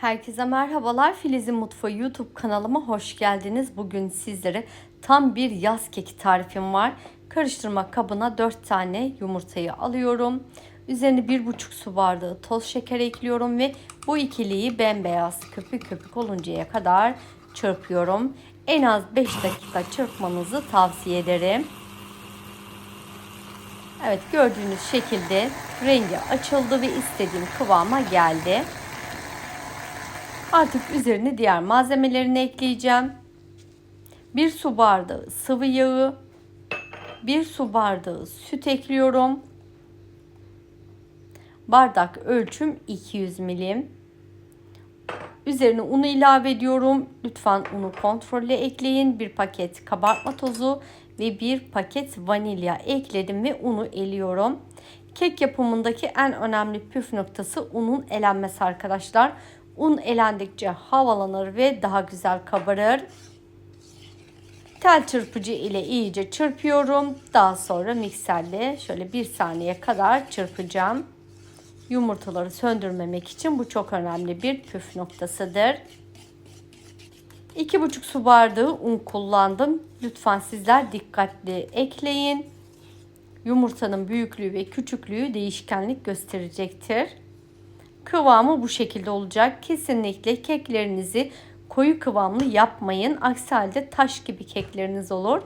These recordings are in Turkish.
Herkese merhabalar. Filiz'in Mutfağı YouTube kanalıma hoş geldiniz. Bugün sizlere tam bir yaz keki tarifim var. Karıştırma kabına 4 tane yumurtayı alıyorum. Üzerine 1,5 su bardağı toz şeker ekliyorum ve bu ikiliyi bembeyaz köpük köpük oluncaya kadar çırpıyorum. En az 5 dakika çırpmanızı tavsiye ederim. Evet gördüğünüz şekilde rengi açıldı ve istediğim kıvama geldi. Artık üzerine diğer malzemelerini ekleyeceğim. 1 su bardağı sıvı yağı, 1 su bardağı süt ekliyorum. Bardak ölçüm 200 milim. Üzerine unu ilave ediyorum. Lütfen unu kontrolle ekleyin. Bir paket kabartma tozu ve bir paket vanilya ekledim ve unu eliyorum. Kek yapımındaki en önemli püf noktası unun elenmesi arkadaşlar. Un elendikçe havalanır ve daha güzel kabarır. Tel çırpıcı ile iyice çırpıyorum. Daha sonra mikserle şöyle bir saniye kadar çırpacağım. Yumurtaları söndürmemek için bu çok önemli bir püf noktasıdır. 2,5 su bardağı un kullandım. Lütfen sizler dikkatli ekleyin. Yumurtanın büyüklüğü ve küçüklüğü değişkenlik gösterecektir. Kıvamı bu şekilde olacak. Kesinlikle keklerinizi koyu kıvamlı yapmayın. Aksi halde taş gibi kekleriniz olur.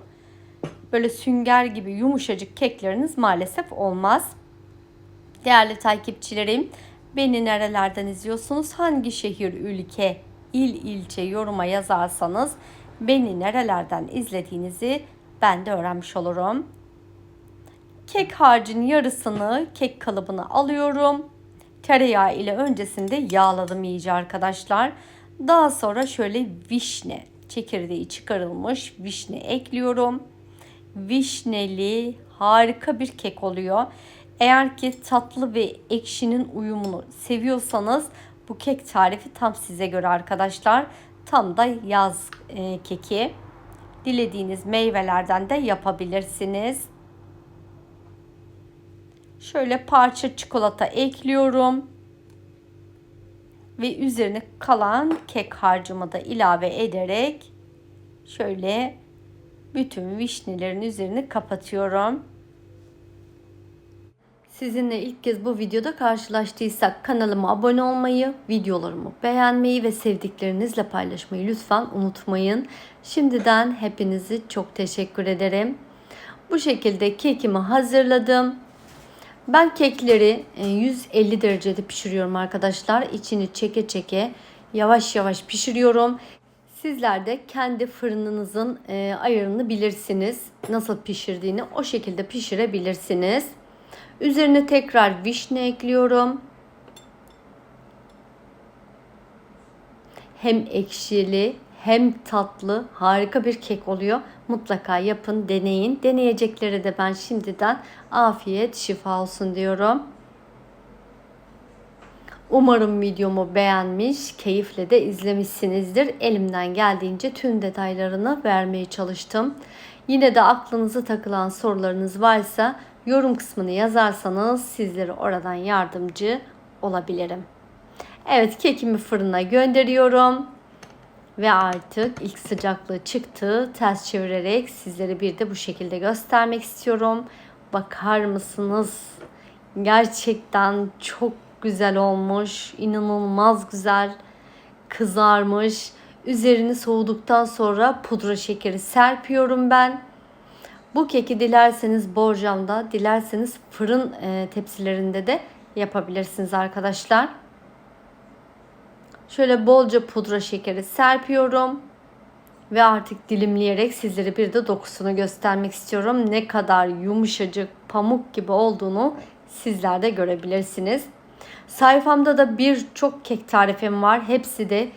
Böyle sünger gibi yumuşacık kekleriniz maalesef olmaz. Değerli takipçilerim, beni nerelerden izliyorsunuz? Hangi şehir, ülke, il, ilçe yoruma yazarsanız beni nerelerden izlediğinizi ben de öğrenmiş olurum. Kek harcının yarısını kek kalıbına alıyorum. Tereyağı ile öncesinde yağladım iyice arkadaşlar. Daha sonra şöyle vişne çekirdeği çıkarılmış vişne ekliyorum. Vişneli harika bir kek oluyor. Eğer ki tatlı ve ekşinin uyumunu seviyorsanız bu kek tarifi tam size göre arkadaşlar. Tam da yaz e, keki. Dilediğiniz meyvelerden de yapabilirsiniz. Şöyle parça çikolata ekliyorum. Ve üzerine kalan kek harcımı da ilave ederek şöyle bütün vişnelerin üzerini kapatıyorum. Sizinle ilk kez bu videoda karşılaştıysak kanalıma abone olmayı, videolarımı beğenmeyi ve sevdiklerinizle paylaşmayı lütfen unutmayın. Şimdiden hepinizi çok teşekkür ederim. Bu şekilde kekimi hazırladım. Ben kekleri 150 e, derecede pişiriyorum arkadaşlar. İçini çeke çeke yavaş yavaş pişiriyorum. Sizler de kendi fırınınızın e, ayarını bilirsiniz. Nasıl pişirdiğini o şekilde pişirebilirsiniz. Üzerine tekrar vişne ekliyorum. Hem ekşili hem tatlı harika bir kek oluyor. Mutlaka yapın, deneyin. Deneyecekleri de ben şimdiden afiyet, şifa olsun diyorum. Umarım videomu beğenmiş, keyifle de izlemişsinizdir. Elimden geldiğince tüm detaylarını vermeye çalıştım. Yine de aklınıza takılan sorularınız varsa yorum kısmını yazarsanız sizlere oradan yardımcı olabilirim. Evet kekimi fırına gönderiyorum. Ve artık ilk sıcaklığı çıktı. Ters çevirerek sizlere bir de bu şekilde göstermek istiyorum. Bakar mısınız? Gerçekten çok güzel olmuş. İnanılmaz güzel kızarmış. Üzerini soğuduktan sonra pudra şekeri serpiyorum ben. Bu keki dilerseniz borcamda, dilerseniz fırın e, tepsilerinde de yapabilirsiniz arkadaşlar. Şöyle bolca pudra şekeri serpiyorum. Ve artık dilimleyerek sizlere bir de dokusunu göstermek istiyorum. Ne kadar yumuşacık, pamuk gibi olduğunu sizler de görebilirsiniz. Sayfamda da birçok kek tarifim var. Hepsi de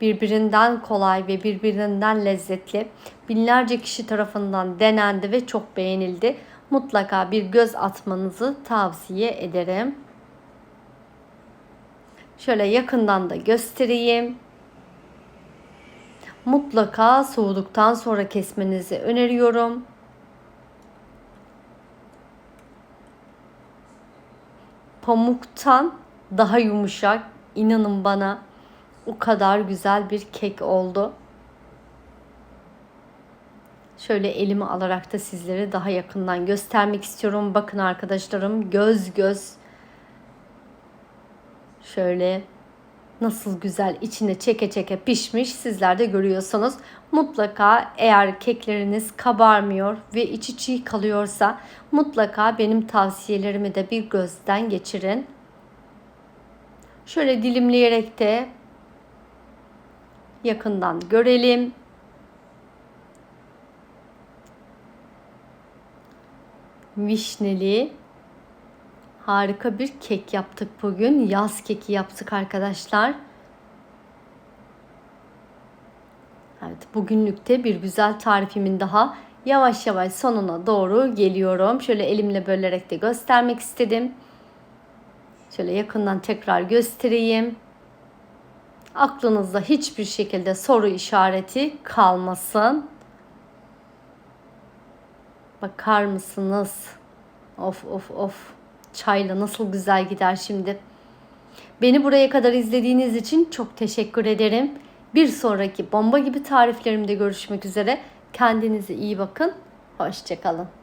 birbirinden kolay ve birbirinden lezzetli. Binlerce kişi tarafından denendi ve çok beğenildi. Mutlaka bir göz atmanızı tavsiye ederim. Şöyle yakından da göstereyim. Mutlaka soğuduktan sonra kesmenizi öneriyorum. Pamuktan daha yumuşak. inanın bana O kadar güzel bir kek oldu. Şöyle elimi alarak da sizlere daha yakından göstermek istiyorum. Bakın arkadaşlarım göz göz şöyle nasıl güzel içine çeke çeke pişmiş sizler de görüyorsunuz. Mutlaka eğer kekleriniz kabarmıyor ve içi çiğ kalıyorsa mutlaka benim tavsiyelerimi de bir gözden geçirin. Şöyle dilimleyerek de yakından görelim. Vişneli harika bir kek yaptık bugün. Yaz keki yaptık arkadaşlar. Evet, bugünlükte bir güzel tarifimin daha yavaş yavaş sonuna doğru geliyorum. Şöyle elimle bölerek de göstermek istedim. Şöyle yakından tekrar göstereyim. Aklınızda hiçbir şekilde soru işareti kalmasın. Bakar mısınız? Of of of. Çayla nasıl güzel gider şimdi. Beni buraya kadar izlediğiniz için çok teşekkür ederim. Bir sonraki bomba gibi tariflerimde görüşmek üzere. Kendinize iyi bakın. Hoşçakalın.